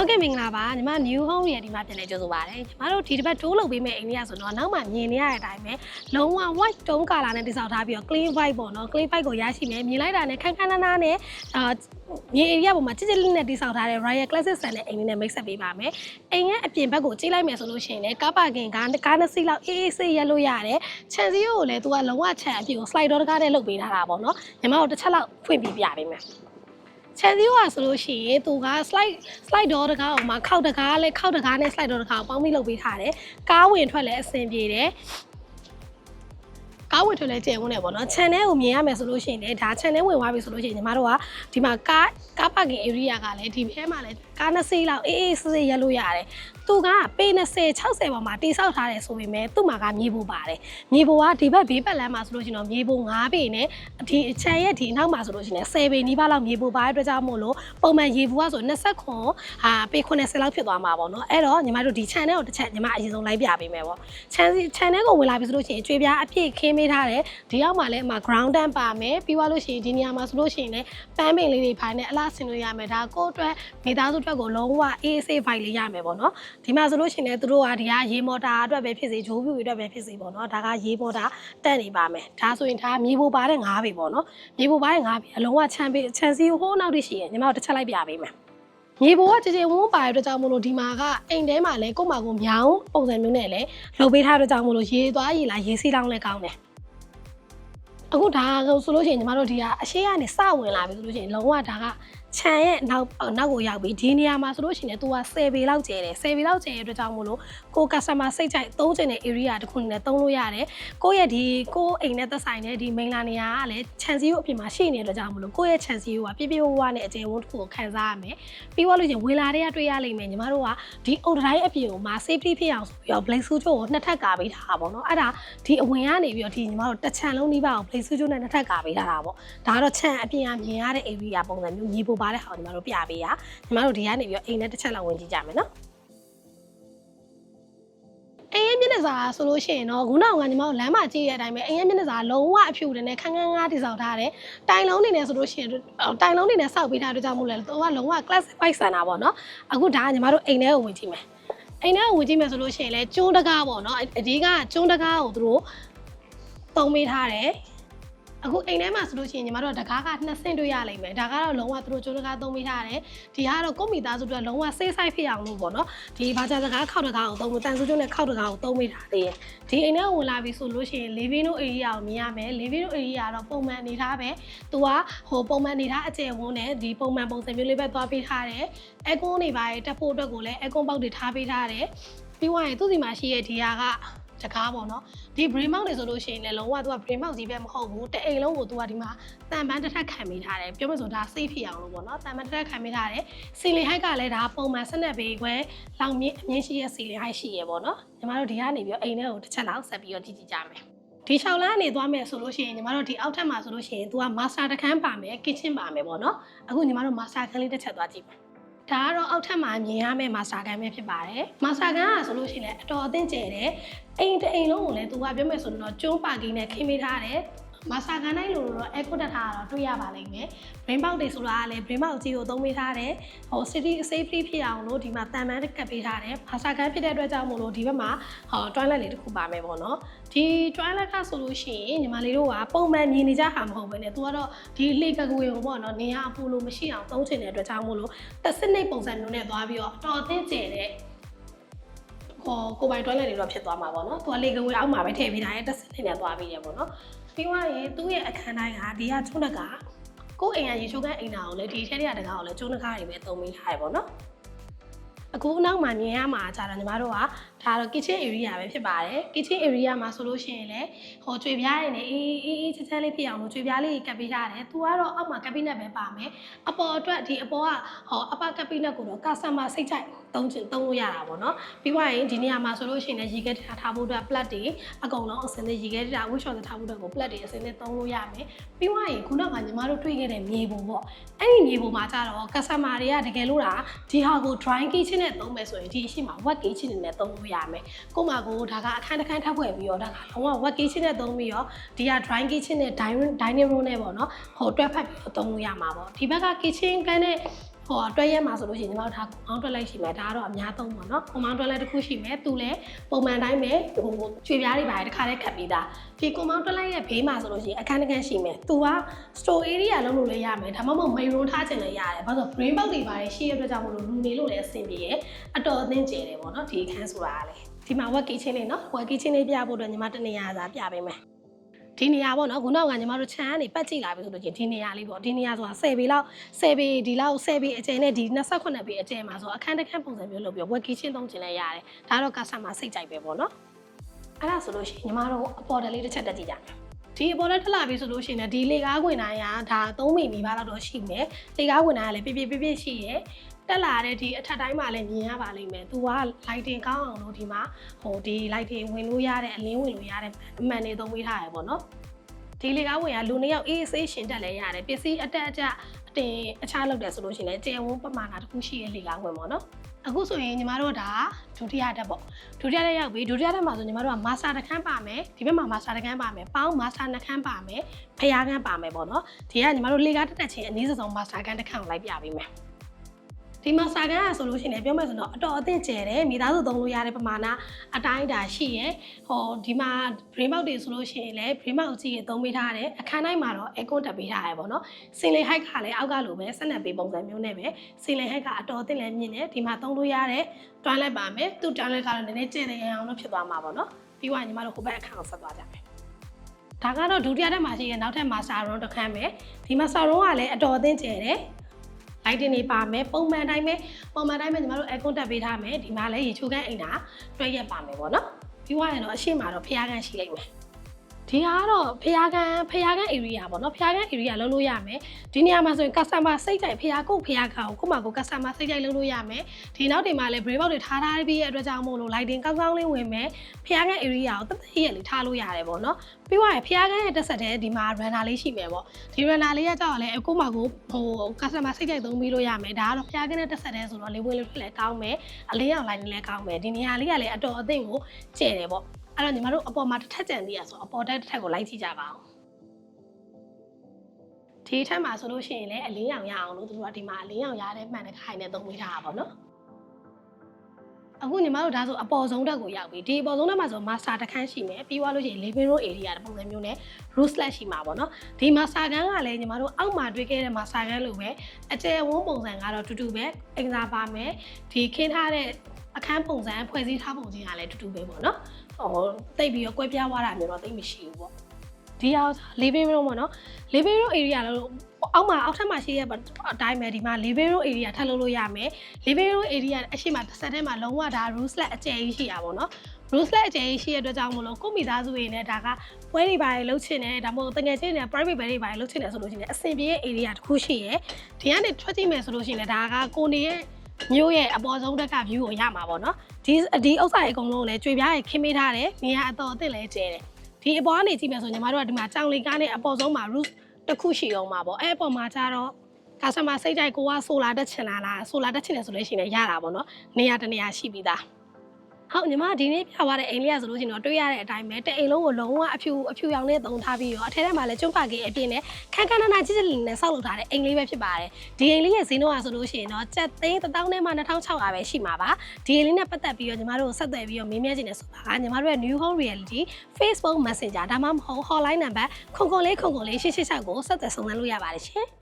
ဟုတ်ကဲ့မင်္ဂလာပါညီမ new home ရဲ့ဒီမှာပြန်လဲကြိုဆိုပါရစေညီမတို့ဒီတစ်ပတ်တိုးလုပ်ပေးမယ့်အိမ်လေးရဆိုတော့နောက်မှမြင်နေရတဲ့အတိုင်းပဲလုံးဝ white tone color နဲ့တိစောက်ထားပြီးတော့ clean white ပေါ့နော် clean white ကိုရရှိမယ်မြင်လိုက်တာနဲ့ခန်းခန်းနားနားနဲ့အာမြေ area ပေါ်မှာချစ်ချစ်လေးနဲ့တိစောက်ထားတဲ့ Royal Classic ဆန်တဲ့အိမ်လေးနဲ့ mix up ပေးပါမယ်အိမ်ရဲ့အပြင်ဘက်ကိုကြည့်လိုက်မယ်ဆိုလို့ရှိရင်လည်းကားပါကင်ကားကားနှစ်စီးလောက်အေးအေးဆေးရလို့ရတယ်ခြံစည်းရိုးကိုလည်းသူကလုံးဝခြံအပြင်ကို slide door တကားနဲ့လုပ်ပေးထားတာပေါ့နော်ညီမတို့တစ်ချက်လောက်ဖွင့်ပြပြပေးမယ် ချန်စီယိုကဆိုလို့ရှိရင်သူက slide slide door တကားအောင်မှာခောက်တကားလဲခောက်တကားနဲ့ slide door တကားကိုပေါင်းပြီးလုပ်ပေးထားတယ်။ကားဝင်ထွက်လဲအဆင်ပြေတယ်။ကားဝင်ထွက်လဲကျယ်ဝန်းတယ်ပေါ့နော်။ channel ကိုမြင်ရမယ်ဆိုလို့ရှိရင်လည်းဒါ channel ဝင်သွားပြီဆိုလို့ရှိရင်ညီမတို့ကဒီမှာကားကား parking area ကလည်းဒီဘက်မှာလည်း ကားနှစ်စီးလောက်အေးအေးဆေးဆေးရက်လို့ရတယ်။သူကပေ20 60ပေါ်မှာတိဆောက်ထားတယ်ဆိုပေမဲ့သူ့မှာကမြေပုံပါတယ်။မြေပုံကဒီဘက်ဘေးပတ်လမ်းမှာဆိုလို့ရှိရင်တော့မြေပုံ9ပေနဲ့ဒီအချမ်းရဲ့ဒီအနောက်မှာဆိုလို့ရှိရင်10ပေနီးပါးလောက်မြေပုံပါတဲ့အတွက်ကြောင့်မို့လို့ပုံမှန်ရေဘူးကဆို20ခွန်ဟာပေ90လောက်ဖြစ်သွားမှာပေါ့နော်။အဲ့တော့ညီမတို့ဒီ channel ကိုတစ်ချက်ညီမအရင်ဆုံးလိုက်ပြပေးမယ်ပေါ့။ channel channel ကိုဝင်လာပြီဆိုလို့ရှိရင်ကျွေးပြားအပြည့်ခင်းပေးထားတယ်။ဒီအောက်မှာလည်းအမ ground dam ပါမယ်။ပြီးသွားလို့ရှိရင်ဒီနေရာမှာဆိုလို့ရှိရင်လည်းပန်းပင်လေးတွေဖိုင်နဲ့အလားဆင်လို့ရမယ်။ဒါကိုယ့်အတွက်မိသားစုအတွက်ကိုလုံးဝအေးဆေးဖိုင်လေးရမယ်ပေါ့နော်။ဒီမှာဆိုလို့ရှိရင်လည်းသူတို့ကဒီကရေမော်တာအတွက်ပဲဖြစ်စေဂျိုးပြူအတွက်ပဲဖြစ်စေပေါ့နော်။ဒါကရေမော်တာတက်နေပါမယ်။ဒါဆိုရင်ဒါမြေပိုပါတဲ့၅ပေပေါ့နော်။မြေပိုပါတဲ့၅ပေအလုံးဝချမ်းပေချမ်းစီဟိုးနောက်တိရှိရင်ညီမတို့တစ်ချက်လိုက်ပြပေးမယ်။မြေပေါ်ကကြည်ကြည်ဝန်းပါတဲ့အတွက်ကြောင့်မလို့ဒီမှာကအိမ်ထဲမှာလဲကို့မှာကိုမြောင်းပုံစံမျိုးနဲ့လဲလှုပ်ပေးထားတဲ့အတွက်ကြောင့်မလို့ရေသွားရေလာရေစီးလောင်းလဲကောင်းတယ်အခုဒါဆိုလို့ရှိရင်ညီမတို့ဒီကအရှိကနေစဝင်လာပြီဆိုလို့ရှိရင်လုံးဝဒါက ခြံရဲ့နောက်နောက်ကိုရောက်ပြီဒီနေရာမှာဆိုလို့ရှိရင် तू က10ပေလောက်ကျဲတယ်10ပေလောက်ကျဲတဲ့အတွက်ကြောင့်မို့လို့ကို customer စိတ်ကြိုက်သုံးချင်တဲ့ area တစ်ခုနဲ့သုံးလို့ရတယ်ကိုယ့်ရဲ့ဒီကိုယ့်အိမ်နဲ့သက်ဆိုင်တဲ့ဒီ main လာနေရာကလည်းခြံစည်းရိုးအပြင်မှာရှိနေတဲ့အတွက်ကြောင့်မို့လို့ကိုယ့်ရဲ့ခြံစည်းရိုးကပြည့်ပြည့်ဝဝနဲ့အကျယ်ဝန်းတစ်ခုကိုခံစားရမယ်ပြီးသွားလို့ရှိရင်ဝင်လာတဲ့ကတွေ့ရလိမ့်မယ်ညီမတို့ကဒီအုတ်တိုင်းအပြင်ကိုမှာ safety ဖြစ်အောင်ဆိုပြီးတော့ blade switch ကိုနှစ်ထပ်ကာပေးထားတာပေါ့နော်အဲ့ဒါဒီအဝင်ကနေပြီးတော့ဒီညီမတို့တစ်ချံလုံးနှီးပါအောင် blade switch နဲ့နှစ်ထပ်ကာပေးထားတာပေါ့ဒါကတော့ခြံအပြင်ကမြင်ရတဲ့ area ပုံစံမျိုးညီပိုပါတဲ့ဟာကိုညီမတို့ပြပေးရညီမတို့ဒီကနေပြီးတော့အိမ်နဲ့တစ်ချက်လောက်ဝင်ကြည့်ကြမယ်နော်အိမ်ရဲ့မျက်နှာစာဆိုလို့ရှိရင်တော့ခုနကညီမတို့လမ်းမှာကြည့်ရတဲ့အတိုင်းပဲအိမ်ရဲ့မျက်နှာစာလုံးဝအဖြူတွေနဲ့ခန်းခန်းငါးတိစောက်ထားတယ်တိုင်လုံးနေနေဆိုလို့ရှိရင်တိုင်လုံးနေနေစောက်ပေးထားတဲ့ကြောင့်မို့လဲတော့ကလုံးဝ classic white ဆန်တာပေါ့နော်အခုဒါကညီမတို့အိမ်ထဲကိုဝင်ကြည့်မယ်အိမ်ထဲကိုဝင်ကြည့်မယ်ဆိုလို့ရှိရင်လဲကျုံးတကားပေါ့နော်အဒီကကျုံးတကားကိုသူတို့တုံးပေးထားတယ် အခုအိမ်ထဲမှာဆိုလို့ရှိရင်ညီမတို့ကတကားကနှစ်ဆင့်တွေ့ရလိမ့်မယ်ဒါကတော့လုံးဝသူတို့ကျိုးတကားသုံးပေးထားတယ်ဒီကတော့ကိုယ့်မိသားစုအတွက်လုံးဝဆေးဆိုင်ဖြစ်အောင်လို့ပေါ့နော်ဒီဘာသာစကားခောက်တကားကိုသုံးလို့တန်ဆူကျုံနဲ့ခောက်တကားကိုသုံးပေးထားသေးတယ်ဒီအိမ်ထဲဝင်လာပြီဆိုလို့ရှိရင် living room area ကိုမြင်ရမယ် living room area ကတော့ပုံမှန်အနေထားပဲသူကဟိုပုံမှန်အနေထားအကျယ်ဝန်းနဲ့ဒီပုံမှန်ပုံစံမျိုးလေးပဲသွားပေးထားတယ်အဲကွန်းတွေပါတက်ဖို့အတွက်ကိုလည်းအဲကွန်းပေါက်တွေထားပေးထားတယ်ပြီးသွားရင်သူ့စီမှာရှိရဲ့ဒီဟာက တကားပေါ့နော်ဒီ brain mount တွေဆိုလို့ရှိရင်လည်းလုံးဝသူက brain mount ကြီးပဲမဟုတ်ဘူးတအိမ်လုံးကိုသူကဒီမှာတန်ပန်းတစ်ထပ်ခံပေးထားတယ်ပြောမယ်ဆိုဒါ safe ဖြစ်အောင်လို့ပေါ့နော်တန်ပန်းတစ်ထပ်ခံပေးထားတယ် ceiling height ကလည်းဒါပုံမှန်12ပေခွဲလောင်မြင့်အမြင့်ရှိရဲ့ ceiling height ရှိရပေါ့နော်ညီမတို့ဒီကနေပြီးတော့အိမ်ထဲကိုတစ်ချက်လောက်ဆက်ပြီးတော့ကြည့်ကြည့်ကြမယ်ဒီရှောက်လန်းကနေသွားမယ်ဆိုလို့ရှိရင်ညီမတို့ဒီအောက်ထပ်မှာဆိုလို့ရှိရင် तू က master တခန်းပါမယ် kitchen ပါမယ်ပေါ့နော်အခုညီမတို့ master ခန်းလေးတစ်ချက်သွားကြည့်မယ် ဒါကတော့အောက်ထပ်မှာမြင်ရမယ့် master ကန်ပဲဖြစ်ပါတယ်။ master ကန်ကဆိုလို့ရှိရင်လည်းအတော်အသင့်ကျယ်တယ်။အိမ်တစ်အိမ်လုံးကိုလည်းသူကပြောမယ်ဆိုတော့ကျုံးပါကင်းနဲ့ခင်းပေးထားတယ်။ မာစာကန်တိုင်းလိုလိုတော့ echo တက်ထားတာတော့တွေ့ရပါလိမ့်မယ်။ brain box တွေဆိုတာကလည်း brain box ကြီးကိုသုံးပေးထားတယ်။ဟို city safety ဖြစ်အောင်လို့ဒီမှာတန်ပန်းကပ်ပေးထားတယ်။မာစာကန်ဖြစ်တဲ့အတွက်ကြောင့်မို့လို့ဒီဘက်မှာဟော toilet လေးတစ်ခုပါမယ်ပေါ့နော်။ဒီ toilet ကဆိုလို့ရှိရင်ညီမလေးတို့ကပုံမှန်မြင်နေကြဟာမဟုတ်ဘဲနဲ့သူကတော့ဒီလေကကွေကိုပေါ့နော်နေရအပူလို့မရှိအောင်သုံးချင်တဲ့အတွက်ကြောင့်မို့လို့တက်စနစ်ပုံစံမျိုးနဲ့သွားပြီးတော့အတော်အသင့်ကျယ်တဲ့ ဟိုကိုပိုင် toilet တွေတော့ဖြစ်သွားမှာပေါ့နော်။သူကလေကဝေအောက်မှာပဲထည့်ပေးထားတဲ့တက်စနစ်နဲ့သွားပြီးရပေါ့နော်။ပြီးသွားရင်သူ့ရဲ့အခန်းတိုင်းကဒီကချုံးတကကိုယ်အိမ်ကရေချိုးကန်းအိမ်နာကိုလည်းဒီထဲတွေကတကားကိုလည်းကျုံးတကားတွေပဲသုံးပေးထားရပေါ့နော်။အခုအနောက်မှာမြင်ရမှာကြာတာညီမတို့ကဒါတော့ kitchen area ပဲဖြစ်ပါတယ် kitchen area မှာဆိုလို့ရှိရင်လည်းဟိုကြွေပြားရည်နဲ့အေးအေးအေးချမ်းချမ်းလေးဖြစ်အောင်လို့ကြွေပြားလေးကပ်ပေးထားတယ်သူကတော့အောက်မှာ cabinet ပဲပါမယ်အပေါ်အတွက်ဒီအပေါ်ကဟောအပ cabinet ကိုတော့ customer စိတ်ကြိုက်သုံးချင်သုံးလို့ရတာပေါ့နော်ပြီးွားရင်ဒီနေရာမှာဆိုလို့ရှိရင်လည်းရေခဲထားထားဖို့အတွက် plug တွေအကုန်လုံးအစင်းလေးရေခဲထား wish shot ထားဖို့အတွက်ကို plug တွေအစင်းလေးသုံးလို့ရမယ်ပြီးွားရင်ခုနကညီမတို့တွေ့ခဲ့တဲ့မြေပုံပေါ့အဲ့ဒီမြေပုံမှာကြတော့ customer တွေကတကယ်လို့ဒါဒီဟာကို dry kitchen နဲ့သုံးမယ်ဆိုရင်ဒီအရှိမှာ wet kitchen နဲ့သုံးလို့ရမယ်ကိုမကိုဒါကအခန်းတစ်ခန်းထပ်ဖွဲ့ပြီးတော့ဒါကလုံးဝ wet kitchen နဲ့သုံးပြီးတော့ဒီက dry kitchen နဲ့ dining dining room နဲ့ပေါ့နော်ဟိုတွဲဖက်ပြီးတော့သုံးလို့ရမှာပေါ့ဒီဘက်က kitchen ကန်းနဲ့ ဟဟိုတွဲရက်မှာဆိုလို့ရှိရင်ညီမတို့ဒါကွန်မောင်းတွဲလိုက်ရှိမယ်ဒါကတော့အများသုံးပေါ့နော်ကွန်မောင်းတွဲလိုက်တစ်ခုရှိမယ်သူလည်းပုံမှန်တိုင်းပဲဟိုချွေပြားတွေပါတယ်တစ်ခါတည်းခတ်ပြီးသားဒီကွန်မောင်းတွဲလိုက်ရဲ့ဘေးမှာဆိုလို့ရှိရင်အခန်းတစ်ခန်းရှိမယ်သူက store area လုံးလို့လည်းရမယ်ဒါမှမဟုတ် main room ထားချင်လည်းရတယ်ဘာလို့လဲ brain box တွေပါတယ်ရှိရတဲ့အတွက်ကြောင့်မလို့လူနေလို့လည်းအဆင်ပြေရအတော်အသင့်ကျယ်တယ်ပေါ့နော်ဒီအခန်းဆိုတာကလေဒီမှာ work kitchen လေးနော် work kitchen လေးပြဖို့အတွက်ညီမတနေရာသာပြပေးမယ် ဒီနေရာပေါ့နော်ခုနောက်ကညီမတို့ခြံကနေပတ်ကြည့်လာပြီဆိုလို့ချင်းဒီနေရာလေးပေါ့ဒီနေရာဆိုတာ10ပေလောက်10ပေဒီလောက်10ပေအကျယ်နဲ့ဒီ28ပေအကျယ်မှာဆိုအခန်းတစ်ခန်းပုံစံမျိုးလုပ်ပြီး work kitchen သုံးချင်လဲရတယ်ဒါတော့ customer စိတ်ကြိုက်ပဲပေါ့နော်အဲ့ဒါဆိုလို့ရှိရင်ညီမတို့အပေါ်တယ်လေးတစ်ချက်တက်ကြည့်ကြမယ်ဒီအပေါ်တက်ထလာပြီဆိုလို့ရှိရင်လည်းဒီလေကားခွင်တိုင်းကဒါ3မိမိပါလောက်တော့ရှိမယ်လေကားခွင်တိုင်းကလည်းပြပြပြပြရှိရဲ တက်လာတဲ့ဒီအထက်တိုင်းမှာလည်းမြင်ရပါလိမ့်မယ်။ तू က lighting ကောင်းအောင်လို့ဒီမှာဟိုဒီ lighting ဝင်လို့ရတဲ့အလင်းဝင်လို့ရတဲ့အမှန်တွေသုံးပေးထားရပေါ့နော်။ဒီလေကားဝင်ကလူနှစ်ယောက်အေးဆေးရှင်တက်လဲရတယ်။ပစ္စည်းအတက်အကျအတင်အခြားလုပ်တယ်ဆိုလို့ရှိရင်လည်းကျယ်ဝန်းပမာဏတစ်ခုရှိတဲ့လေကားဝင်ပေါ့နော်။အခုဆိုရင်ညီမတို့ကဒါဒုတိယတက်ပေါ့ဒုတိယတက်ရောက်ပြီဒုတိယတက်မှာဆိုညီမတို့ကမာစတာတစ်ခန်းပါမယ်ဒီဘက်မှာမာစတာတစ်ခန်းပါမယ်ပေါင်းမာစတာနှစ်ခန်းပါမယ်ဖျားခန်းပါမယ်ပေါ့နော်ဒီကညီမတို့လေကားတက်တက်ချင်းအနည်းဆုံးမာစတာခန်းတစ်ခန်းကိုလိုက်ပြပေးမယ် ဒီမှာစာကန်းอ่ะဆိုလို့ရှိရင်ပြောမယ်ဆိုတော့အတော်အသင့်ကျယ်တယ်မိသားစုသုံးလို့ရတဲ့ပမာဏအတိုင်းအတာရှိရယ်ဟောဒီမှာ brain box တွေဆိုလို့ရှိရင်လည်း brain box ကြီးရေသုံးပေးထားတယ်အခန်းတိုင်းမှာတော့ aircon တက်ပေးထားရယ်ပေါ့နော်စင်လေ height ကလည်းအောက်ကလိုပဲဆက်နက်ပေးပုံစံမျိုးနဲ့ပဲစင်လေ height ကအတော်အသင့်လည်းမြင့်တယ်ဒီမှာသုံးလို့ရတဲ့ toilet ပါမယ်သူ toilet ကတော့နည်းနည်းကျယ်တယ်အောင်လို့ဖြစ်သွားမှာပေါ့နော်ပြီးတော့ညီမတို့ဟိုဘက်အခန်းကိုဆက်သွားကြမယ်ဒါကတော့ဒုတိယတက်မှာရှိရဲ့နောက်ထပ် master room တစ်ခန်းပဲဒီ master room ကလည်းအတော်အသင့်ကျယ်တယ် lighting တွေပါမယ်ပုံမှန်တိုင်းပဲပုံမှန်တိုင်းပဲညီမတို့ aircon တက်ပေးထားမယ်ဒီမှာလည်းရေချိုးခန်းအိမ်တာတွဲရက်ပါမယ်ပေါ့နော်ပြီးသွားရင်တော့အရှိမတော့ဖျားခန်းရှိလိုက်မယ် ဒီကတော့ဖျားခန်းဖျားခန်း area ပေါ့နော်ဖျားခန်း area လုံးလို့ရမယ်ဒီနေရာမှာဆိုရင် customer စိတ်ကြိုက်ဖျားကုတ်ဖျားခါကိုကိုယ့်မှာကို customer စိတ်ကြိုက်လုံးလို့ရမယ်ဒီနောက်တွေမှာလည်း brave box တွေထားထားပြီးရဲ့အတွက်ကြောင့်မို့လို့ lighting ကောင်းကောင်းလေးဝင်မယ်ဖျားခန်း area ကိုတက်တက်ရက်လေးထားလို့ရတယ်ပေါ့နော်ပြီးသွားရင်ဖျားခန်းရဲ့တက်ဆက်တဲ့ဒီမှာ runner လေးရှိမယ်ပေါ့ဒီ runner လေးကကြောက်လည်းကိုယ့်မှာကိုဟို customer စိတ်ကြိုက်သုံးပြီးလို့ရမယ်ဒါကတော့ဖျားခန်းနဲ့တက်ဆက်တဲ့ဆိုတော့လေးဝင်းလေးထွက်လည်းကောင်းမယ်အလေးအောင် line လည်းကောင်းမယ်ဒီနေရာလေးကလည်းအတော်အသင့်ကိုကျဲတယ်ပေါ့ အဲ့တော့ညီမတို့အပေါ်မှာတစ်ထက်ကြံသေးရဆိုအပေါ်တက်တစ်ထက်ကိုလိုက်ကြည့်ကြပါအောင်ဒီထက်မှာဆိုလို့ရှိရင်လည်းအလင်းရောင်ရအောင်လို့သူတို့ကဒီမှာအလင်းရောင်ရတဲ့မှန်တဲ့ခိုင်နဲ့သုံးပေးထားတာပေါ့နော်အခုညီမတို့ဒါဆိုအပေါ်ဆုံးတက်ကိုရောက်ပြီဒီအပေါ်ဆုံးတက်မှာဆို master တစ်ခန်းရှိမယ်ပြီးသွားလို့ရှိရင် living room area တဲ့ပုံစံမျိုးနဲ့ roof slash ရှိမှာပေါ့နော်ဒီ master ခန်းကလည်းညီမတို့အောက်မှာတွေ့ခဲ့တဲ့ master ခန်းလိုပဲအကျယ်ဝန်းပုံစံကတော့တူတူပဲအင်္ဂါပါမယ်ဒီခင်းထားတဲ့အခန်းပုံစံဖွဲ့စည်းထားပုံချင်းကလည်းတူတူပဲပေါ့နော် ဟိုတိတ်ပြီးတော့ကွဲပြားသွားတာမျိုးတော့တိတ်မရှိဘူးပေါ့ဒီအောင် living room ပေါ့နော် living room area လို့အောက်မှာအောက်ထပ်မှာရှိတဲ့အတိုင်းပဲဒီမှာ living room area ထပ်လုပ်လို့ရမယ် living room area အရှိမတစ်ဆက်တည်းမှာလုံးဝဒါ roof slash အကျယ်ကြီးရှိတာပေါ့နော် roof slash အကျယ်ကြီးရှိတဲ့အတွက်ကြောင့်မလို့ကိုမိသားစုတွေနဲ့ဒါကပွဲတွေပါလှုပ်ချင်တယ်ဒါမှမဟုတ်တကယ်ချင်းနေ private ဘဲတွေပါလှုပ်ချင်တယ်ဆိုလို့ရှိရင်အဆင်ပြေတဲ့ area တစ်ခုရှိရယ်ဒီကနေထွက်ကြည့်မယ်ဆိုလို့ရှိရင်လည်းဒါကကိုနေရဲ့ မျိုးရဲ့အပေါ်ဆုံးတက်က view ကိုရမှာပေါ့နော်ဒီဒီဥစ္စာတွေအကုန်လုံးလည်းကြွေပြားရခင်းပေးထားတယ်နေရာအတော်အသင့်လဲကျဲတယ်ဒီအပေါ်ကနေကြည့်မယ်ဆိုညီမတို့ကဒီမှာကြောင်လီကားနဲ့အပေါ်ဆုံးမှာ roof တစ်ခုရှိအောင်ပါပေါ့အဲ့အပေါ်မှာကျတော့ customer စိတ်ကြိုက်ကိုကဆိုလာတက်ချင်လာလားဆိုလာတက်ချင်တယ်ဆိုလို့ရှိရင်ရတာပေါ့နော်နေရာတနေရာရှိပြီးသား ဟုတ်ညီမဒီနေ့ပြသွားတဲ့အိမ်လေးကဆိုလို့ရှိရင်တော့တွေ့ရတဲ့အတိုင်းပဲတအိမ်လုံးကိုလုံးဝအဖြူအဖြူရောင်နဲ့သုံးထားပြီးတော့အထက်ထဲမှာလည်းကျွန်းပါကေအပြည့်နဲ့ခန်းခန်းနာနာကြီးကြီးလေးနဲ့ဆောက်လုပ်ထားတဲ့အိမ်လေးပဲဖြစ်ပါတယ်ဒီအိမ်လေးရဲ့ဈေးနှုန်းကဆိုလို့ရှိရင်တော့ကျပ်သိန်း1000နဲ့မှ2600ပဲရှိမှာပါဒီအိမ်လေးနဲ့ပတ်သက်ပြီးတော့ညီမတို့ဆက်သွယ်ပြီးတော့မေးမြန်းခြင်းနဲ့ဆိုတာကညီမတို့ရဲ့ New Home Reality Facebook Messenger ဒါမှမဟုတ် hotline number ခုံခုံလေးခုံခုံလေး886ကိုဆက်သွယ်ဆောင်ရွက်လို့ရပါတယ်ရှင်